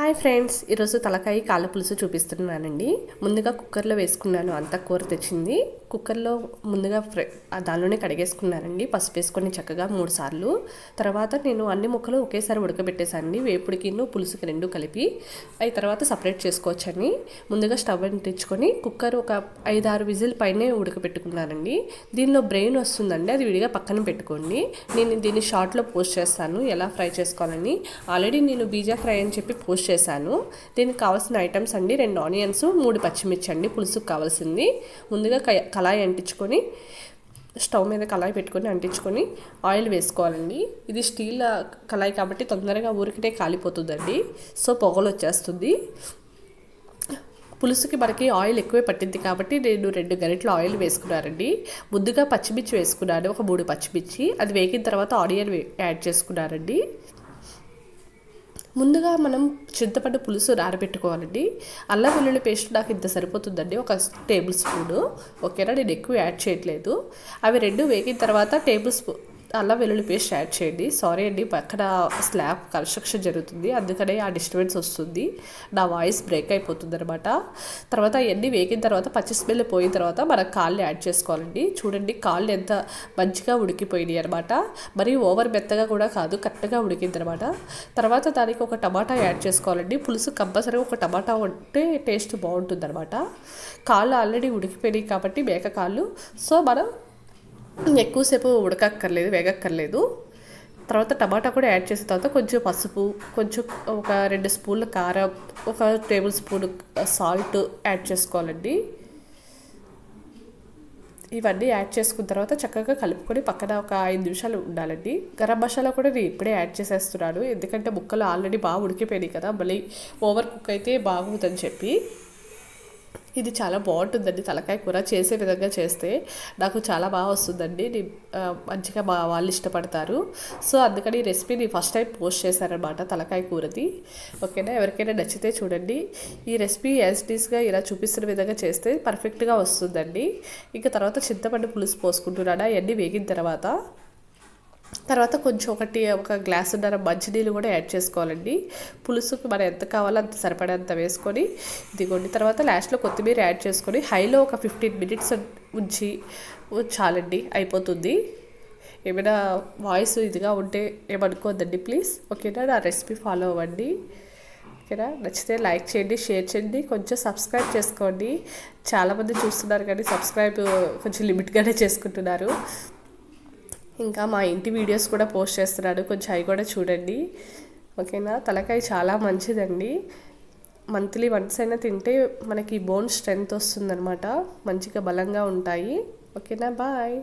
Hi friends ఈరోజు తలకాయ కాళ్ళ పులుసు చూపిస్తున్నానండి. ముందుగా కుక్కర్లో వేసుకున్నాను అంత కూర తెచ్చింది. కుక్కర్లో ముందుగా ఫ్రై ఆ దానిలోనే కడిగేసుకున్నానండి. పసుపు వేసుకొని చక్కగా మూడు సార్లు. తర్వాత నేను అన్ని ముక్కలు ఒకేసారి ఉడకబెట్టేసానండి. వేపుడికిను పులుసుకి రెండు కలిపి. అవి తర్వాత సపరేట్ చేసుకోవచ్చని ముందుగా స్టవ్ అంటించుకొని కుక్కర్ ఒక ఐదు ఆరు విజిల్ పైనే ఉడకబెట్టుకున్నానండి. దీనిలో బ్రెయిన్ వస్తుందండి. అది విడిగా పక్కన పెట్టుకోండి. నేను దీన్ని షార్ట్లో పోస్ట్ చేస్తాను. ఎలా ఫ్రై చేసుకోవాలని. ఆల్రెడీ నేను బీజా ఫ్రై అని చెప్పి పోస్ట్ చేశాను. దీనికి కావాల్సిన ఐటమ్స్ అండి. రెండు ఆనియన్స్ మూడు పచ్చిమిర్చి అండి. పులుసుకు కావాల్సింది. ముందుగా కయ- కళాయి అంటించుకొని స్టవ్ మీద కళాయి పెట్టుకొని అంటించుకొని ఆయిల్ వేసుకోవాలండి. ఇది స్టీల్ కళాయి కాబట్టి తొందరగా ఊరికినే కాలిపోతుందండి. సో పొగలు వచ్చేస్తుంది. పులుసుకి మనకి ఆయిల్ ఎక్కువే పట్టింది కాబట్టి నేను రెండు గరిటలు ఆయిల్ వేసుకున్నానండి. ముందుగా పచ్చిమిర్చి వేసుకున్నాను ఒక మూడు పచ్చిమిర్చి. అది వేగిన తర్వాత ఆనియన్ యాడ్ చేసుకున్నానండి. ముందుగా మనం చింతపండు పులుసు నానబెట్టుకోవాలండి అల్లం వెల్లుల్లి పేస్ట్ నాకు ఇంత సరిపోతుందండి. ఒక టేబుల్ స్పూను. ఓకేనా? నేను ఎక్కువ యాడ్ చేయట్లేదు. అవి రెండు వేగిన తర్వాత టేబుల్ స్పూన్ అల్లం వెల్లుల్లి పేస్ట్ యాడ్ చేయండి. సారీ అండి పక్కన స్లాబ్ కన్స్ట్రక్షన్ జరుగుతుంది. అందుకనే ఆ డిస్టర్బెన్స్ వస్తుంది. నా వాయిస్ బ్రేక్ అయిపోతుంది అనమాట తర్వాత అవన్నీ వేగిన తర్వాత పచ్చి స్మెల్ పోయిన తర్వాత మన కాళ్ళు యాడ్ చేసుకోవాలండి. చూడండి కాళ్ళు ఎంత మంచిగా ఉడికిపోయినాయి అనమాట మరి ఓవర్ మెత్తగా కూడా కాదు కరెక్ట్గా ఉడికింది అనమాట తర్వాత దానికి ఒక టమాటా యాడ్ చేసుకోవాలండి. పులుసు కంపల్సరీ ఒక టమాటా ఉంటే టేస్ట్ బాగుంటుంది అనమాట కాళ్ళు ఆల్రెడీ ఉడికిపోయినాయి కాబట్టి మేక కాళ్ళు. సో మనం ఎక్కువసేపు ఉడకక్కర్లేదు వేగక్కర్లేదు. తర్వాత టమాటా కూడా యాడ్ చేసిన తర్వాత కొంచెం పసుపు కొంచెం ఒక రెండు స్పూన్ల కారం ఒక టేబుల్ స్పూన్ సాల్ట్ యాడ్ చేసుకోవాలండి. ఇవన్నీ యాడ్ చేసుకున్న తర్వాత చక్కగా కలుపుకొని పక్కన ఒక ఐదు నిమిషాలు ఉండాలండి. గరం మసాలా కూడా నేను ఇప్పుడే యాడ్ చేసేస్తున్నాను. ఎందుకంటే ముక్కలు ఆల్రెడీ బాగా ఉడికిపోయినాయి కదా మళ్ళీ ఓవర్ కుక్ అయితే బాగుందని చెప్పి. ఇది చాలా బాగుంటుందండి. తలకాయ కూర చేసే విధంగా చేస్తే నాకు చాలా బాగా వస్తుందండి. మంచిగా మా వాళ్ళు ఇష్టపడతారు. సో అందుకని ఈ రెసిపీని ఫస్ట్ టైం పోస్ట్ చేశారనమాట తలకాయ కూరది. ఓకేనా? ఎవరికైనా నచ్చితే చూడండి. ఈ రెసిపీ యాజ్ డీస్గా ఇలా చూపిస్తున్న విధంగా చేస్తే పర్ఫెక్ట్గా వస్తుందండి. ఇంకా తర్వాత చింతపండు పులుసు పోసుకుంటున్నాను? అవన్నీ వేగిన తర్వాత తర్వాత కొంచెం ఒకటి ఒక గ్లాస్ ఉన్నర మంచినీళ్ళు కూడా యాడ్ చేసుకోవాలండి. పులుసుకి మనం ఎంత కావాలో అంత సరిపడేంత వేసుకొని ఇదిగోండి. తర్వాత లాస్ట్లో కొత్తిమీర యాడ్ చేసుకొని హైలో ఒక ఫిఫ్టీన్ మినిట్స్ ఉంచి చాలండి అయిపోతుంది. ఏమైనా వాయిస్ ఇదిగా ఉంటే ఏమనుకోద్దండి ప్లీజ్ ఓకేనా? నా రెసిపీ ఫాలో అవ్వండి. ఓకేనా? నచ్చితే లైక్ చేయండి షేర్ చేయండి. కొంచెం సబ్స్క్రైబ్ చేసుకోండి. చాలామంది చూస్తున్నారు కానీ సబ్స్క్రైబ్ కొంచెం లిమిట్గానే చేసుకుంటున్నారు. ఇంకా మా ఇంటి వీడియోస్ కూడా పోస్ట్ చేస్తున్నాడు కొంచెం అవి కూడా చూడండి. ఓకేనా? తలకాయ చాలా మంచిదండి. మంత్లీ వన్స్ అయినా తింటే మనకి బోన్ స్ట్రెంగ్త్ వస్తుందన్నమాట. మంచిగా బలంగా ఉంటాయి. ఓకేనా? బాయ్.